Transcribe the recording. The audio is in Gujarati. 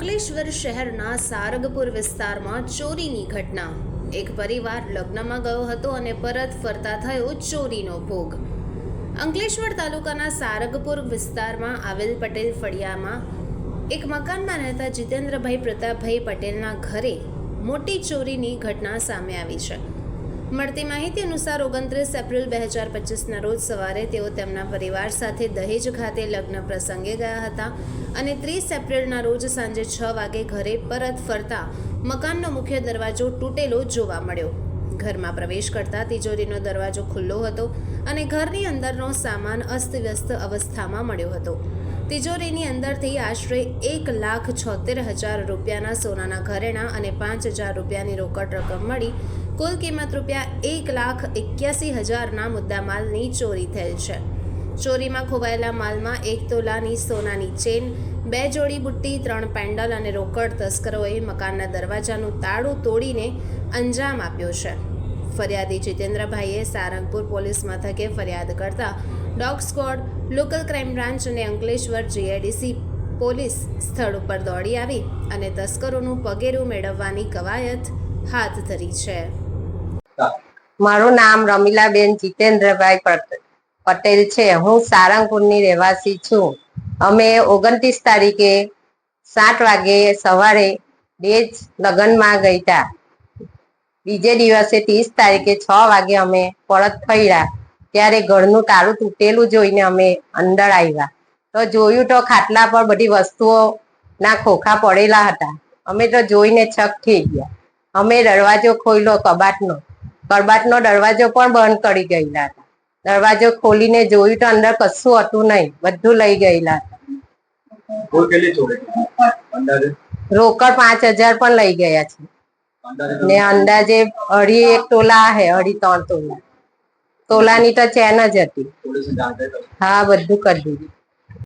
અંકલેશ્વર શહેરના સારગપુર વિસ્તારમાં ચોરીની ઘટના. એક પરિવાર લગ્નમાં ગયો હતો અને પરત ફરતા થયો ચોરીનો ભોગ. અંકલેશ્વર તાલુકાના સારગપુર વિસ્તારમાં આવેલ પટેલ ફળિયામાં એક મકાનમાં રહેતા જીતેન્દ્રભાઈ પ્રતાપભાઈ પટેલના ઘરે મોટી ચોરીની ઘટના સામે આવી છે. મળતી માહિતી અનુસાર ઓગણત્રીસ એપ્રિલ બે હજાર પચીસના રોજ સવારે તેઓ તેમના પરિવાર સાથે દહેજ ખાતે લગ્ન પ્રસંગે ગયા હતા અને ત્રીસ એપ્રિલના રોજ સાંજે છ વાગે ઘરે પરત ફરતા મકાનનો મુખ્ય દરવાજો તૂટેલો જોવા મળ્યો. ઘરમાં પ્રવેશ કરતા તિજોરીનો દરવાજો ખુલ્લો હતો અને ઘરની અંદરનો સામાન અસ્તવ્યસ્ત અવસ્થામાં મળ્યો હતો. તિજોરીની અંદરથી આશરે એક લાખ છોતેર હજાર રૂપિયાના સોનાના ઘરેણાં અને પાંચ હજાર રૂપિયાની રોકડ રકમ મળી કુલ કિંમત રૂપિયા એક લાખ એક્યાસી હજારના મુદ્દામાલની ચોરી થયેલ છે. ચોરીમાં ખોવાયેલા માલમાં એક તોલાની સોનાની ચેન, બે જોડી બુટ્ટી, ત્રણ પેન્ડલ અને રોકડ તસ્કરોએ મકાનના દરવાજાનું તાળું તોડીને અંજામ આપ્યો છે. ફરિયાદી જીતેન્દ્રભાઈએ સારંગપુર પોલીસ મથકે ફરિયાદ કરતા dog squad, local crime branch અને અંકલેશ્વર જીઆઈડીસી પોલીસ સ્થળ ઉપર દોડી આવી અને તસ્કરોનું પગેરું મેળવવાની કવાયત હાથ ધરી છે. મારું નામ રમીલાબેન જીતેન્દ્રભાઈ પટ- પટેલ છે. હું સારંગપુરની રહેવાસી છું. અમે ઓગણત્રીસ તારીખે સાત વાગે સવારે બે જ લગ્નમાં ગઈ બીજે દિવસે ત્રીસ તારીખે છ વાગે અમે પરત ફર્યા. ત્યારે ઘરનું તાળું તૂટેલું જોઈને અમે અંદર આવ્યા. તો જોયું તો ખાટલા પર બધી વસ્તુઓ ના ખોખા પડેલા હતા. અમે તો જોઈને છક થઈ ગયા. અમે દરવાજો ખોલ્યો, કબાટનો. કબાટનો દરવાજો પણ બંધ કરી ગયેલા હતા. દરવાજો ખોલીને જોયું તો અંદર કશું હતું નહીં બધું લઈ ગયેલા હતા. રોકડ પાંચ હજાર પણ લઈ ગયા છે. ને અંદાજે અઢી એક તોલા હે અઢી ત્રણ તોલા. તોલાની તો ચેન જ હતી. હા બધું કરી દીધું.